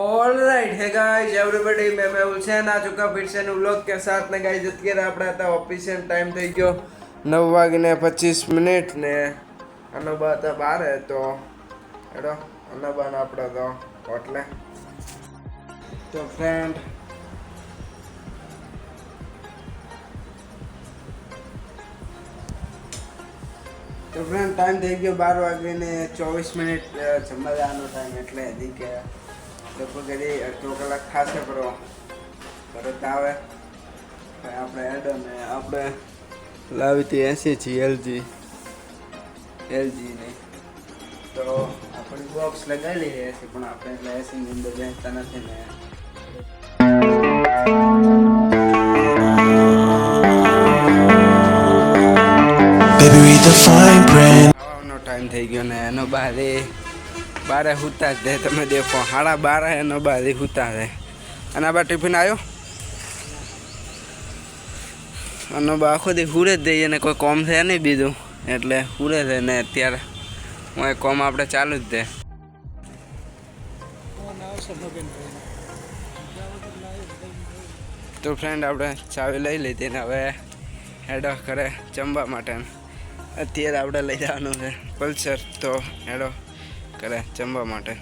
All right hey guys everybody મે મે ઉલસેન આ ચુકા ફિર સે vlog કે સાથ ને ગાઈઝ અત્યારે આપણે હતા ઓફિસે ટાઈમ થઈ ગયો નવ વાગીને પચીસ મિનિટ ને અને બા હતા બાર તો એડો અને બાને આપણે તો હોટલે તો ફ્રેન્ડ તો ફ્રેન્ડ ટાઈમ થઈ ગયો બાર વાગીને ચોવીસ મિનિટ જમવા જવાનો ટાઈમ એટલે હજી કે લગભગ એ અડધો કલાક થશે બરો પરત આવે. આપણે એડો ને આપણે લાવી હતી એસી છીએ એલજી. એલજી ની. તો આપણે બોક્સ લગાવી લઈએ છીએ પણ આપણે એટલે એસીની અંદર બેસતા નથી ને. ટાઈમ થઈ ગયો ને એનો બારે બારે હુતા જ દે. તમે દેખો સાડા બારે એનો બારે હુતા રહે અને આ બા ટિફિન આવ્યો અને બા આખો દી હુરે જ દઈએ ને કોઈ કોમ છે નહીં બીજું. એટલે હુરે છે ને અત્યારે. હું એ કોમ આપણે ચાલુ જ દે. તો ફ્રેન્ડ આપણે ચાવી લઈ લીધી ને હવે હેડો કરે જમવા માટે. અત્યારે આપણે લઈ જવાનું છે પલ્સર તો હેડો. કરે જમવા માટે.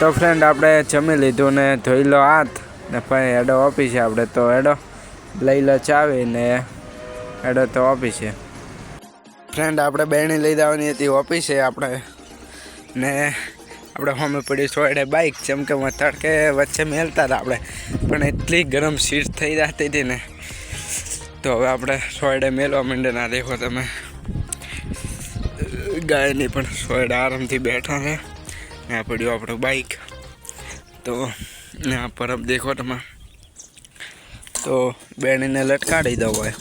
તો ફ્રેન્ડ આપણે જમી લીધું ને ધોઈ લો હાથ ને પછી હેડો ઓફિસે આપણે તો હેડો લઈ લો ચાવી ને હેડો તો ઓફિસે ફ્રેન્ડ આપણે બેણી લઈ જવાની હતી ઓફિસે આપણે ને આપણે હોમે પડી સોયડે બાઇક જેમ કે તડકે વચ્ચે મેલતા હતા આપણે. પણ એટલી ગરમ સીટ થઈ જતી હતી ને. તો હવે આપણે સોયડે મેલવા માંડે ના દેખો તમે. ગાયની પણ સોયડે આરામથી બેઠા છે. ત્યાં પડ્યું આપણું બાઇક તો આ પરબ દેખો તમે. તો બેણીને લટકાડી દો હોય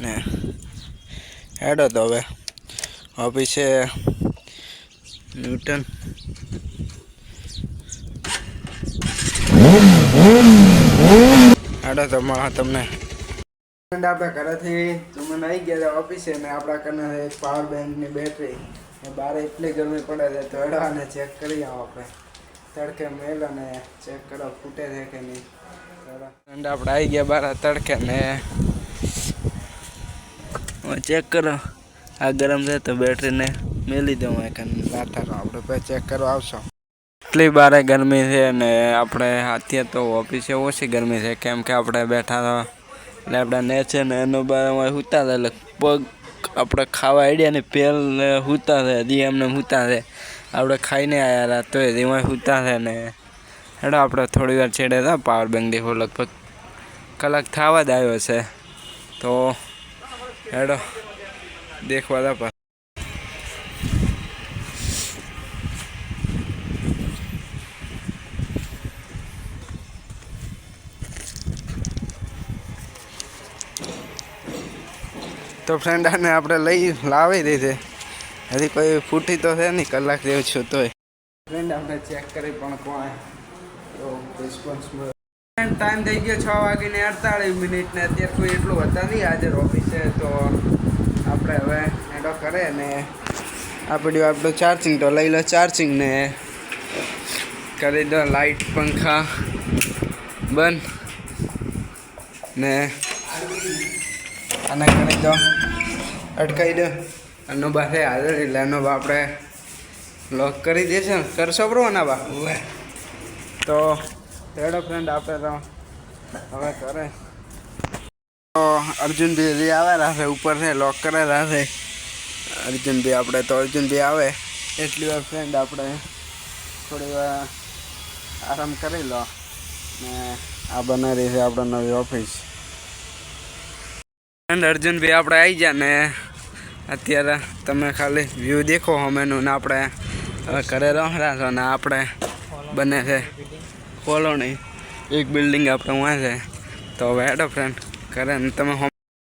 ને હેડો તો હવે. ઓફિસે ન્યૂટન. હેડો તો તમને. ફ્રેન્ડ આપણે ઘરેથી તમે આવી ગયા હતા ઓફિસે ને આપણા કને એક પાવર બેંકની બેટરી ને બહાર એટલી ગરમી પડે છે તો હેડો અને ચેક કરી આવો આપણે. તડકે મેલ અને ચેક કરો, ફૂટે છે કે નહીં. ફ્રેન્ડ આપણે આવી ગયા બહાર તડકે ને. ચેક કરો. આ ગરમ છે તો બેટરીને મેલી દઉં એક લાતા રહો આપણે પછી ચેક કરવા આવશો. એટલી બારે ગરમી છે ને, આપણે અત્યારે તો ઓફિસે ઓછી ગરમી છે, કેમ કે આપણે બેઠા હતા એટલે આપણા ને ને એનો બારમાં સૂતા હતા એટલે પગ આપણે ખાવા આઈડિયા ને પેલ સૂતા છે હજી એમને સૂતા છે આપણે ખાઈને આવ્યા હતા તો એમાં સૂતા છે ને. હેડો, આપણે થોડી વાર છેડે હતા પાવર બેંક દેખો લગભગ કલાક થવા જ આવ્યો છે. તો હેડો, દેખવા હતા તો ફ્રેન્ડ આને આપણે લઈ લાવી દીધી. હજી કોઈ ફૂટી તો છે નહીં કલાક જેવું છું તોય. ફ્રેન્ડ આપણે ચેક કરી પણ કોઈ તો રિસ્પોન્સ ટાઈમ થઈ ગયો છ વાગીને અડતાળીસ મિનિટ ને અત્યારે કોઈ એટલું હતા નહીં હાજર ઓફિસે તો આપણે હવે હેડો કરે ને આ પડ્યું આપણું ચાર્જિંગ તો લઈ લો ચાર્જિંગ ને. કરી દો લાઇટ પંખા. બંધ. ને આને કરી દો અટકાઈ દો. એનો બારે હાજર એટલે એનો બા આપણે લોક કરી દેશે ને. કરશો બરો ના બા? તો તેડો ફ્રેન્ડ આપણે તો હવે કરે. તો અર્જુનભાઈ આવે આવેલા છે ઉપર છે લોક કરેલા રાખે અર્જુનભાઈ આપણે તો અર્જુનભાઈ આવે. એટલી વાર ફ્રેન્ડ આપણે થોડી વાર આરામ કરી લો. ને આ બનાવી છે આપણે નવી ઓફિસ ફ્રેન્ડ અર્જુનભાઈ આપણે આવી ગયા ને અત્યારે તમે ખાલી વ્યૂ દેખો હમેનું ને આપણે હવે ઘરે રહ્યા છો ને આપણે બને છે કોલોની. એક બિલ્ડિંગ આપણે વાં છે. તો હવે હેડો ફ્રેન્ડ કરે ને તમે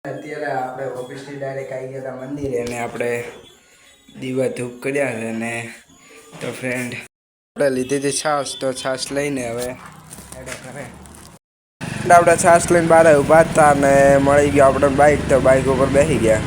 અત્યારે આપણે ઓફિસથી ડાયરેક્ટ આવી ગયા હતા મંદિરે ને આપણે દીવા ધૂપ કર્યા છે ને તો ફ્રેન્ડ આપણે લીધી હતી છાશ, તો છાશ લઈને હવે હેડો કરે એટલે આપણે છાસ લઈને બહાર ઊભા હતા અને મળી ગયો આપણે બાઇક તો બાઇક ઉપર બેસી ગયા.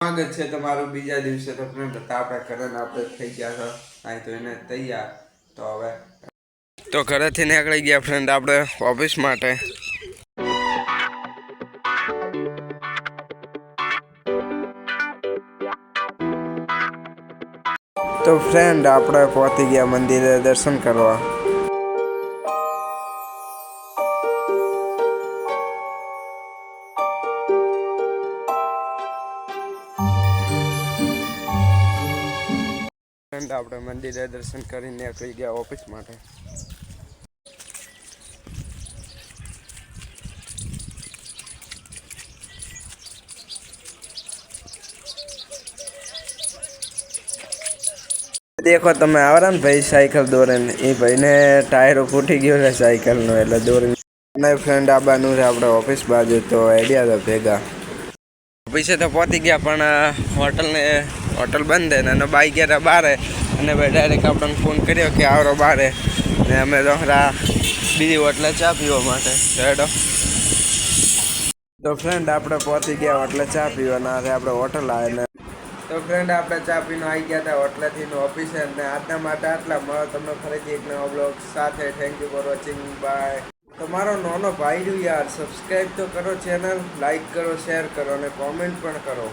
સ્વાગત છે તમારું બીજા દિવસે તો ફ્રેન્ડ હતા આપણે કરીને આપણે થઈ ગયા હતા. અહીં તો એને તૈયાર. તો હવે તો ઘરેથી નીકળી ગયા ફ્રેન્ડ આપણે ઓફિસ માટે. તો ફ્રેન્ડ આપણે પહોંચી ગયા મંદિરે દર્શન કરવા. આપણે મંદિરે દર્શન કરીને નીકળી ગયા ઓફિસ માટે. દેખો, તમે આવરા ને ભાઈ સાયકલ દોરે ને એ ભાઈને ટાયરો ફૂટી ગયો છે સાયકલનો, એટલે દોરીને. અને ફ્રેન્ડ આબાનું છે આપણે ઓફિસ બાજુ, તો આઈડિયા હતા ભેગા. ઓફિસે તો પહોંચી ગયા, પણ હોટલને, હોટલ બંધ ને, અને બાઈક ગયા બારે. અને ભાઈ ડાયરેક્ટ આપણને ફોન કર્યો કે આવરો બારે. ને અમે તો બીજી હોટલે ચા પીવા માટે રેડો. તો ફ્રેન્ડ આપણે પહોંચી ગયા હોટલે ચા પીવાના છે આપણે હોટલ આવે ને તો ફ્રેન્ડ આપણે ચા પીને આવી ગયા હતા હોટલેથી ઓફિસે અને આજના માટે આટલા મળો તમને ફરીથી એક નવો બ્લોગ સાથે. Thank you for watching bye તમારો નાનો ભાઈ રહ્યું યાર સબસ્ક્રાઈબ તો કરો ચેનલ લાઈક કરો શેર કરો અને કોમેન્ટ પણ કરો.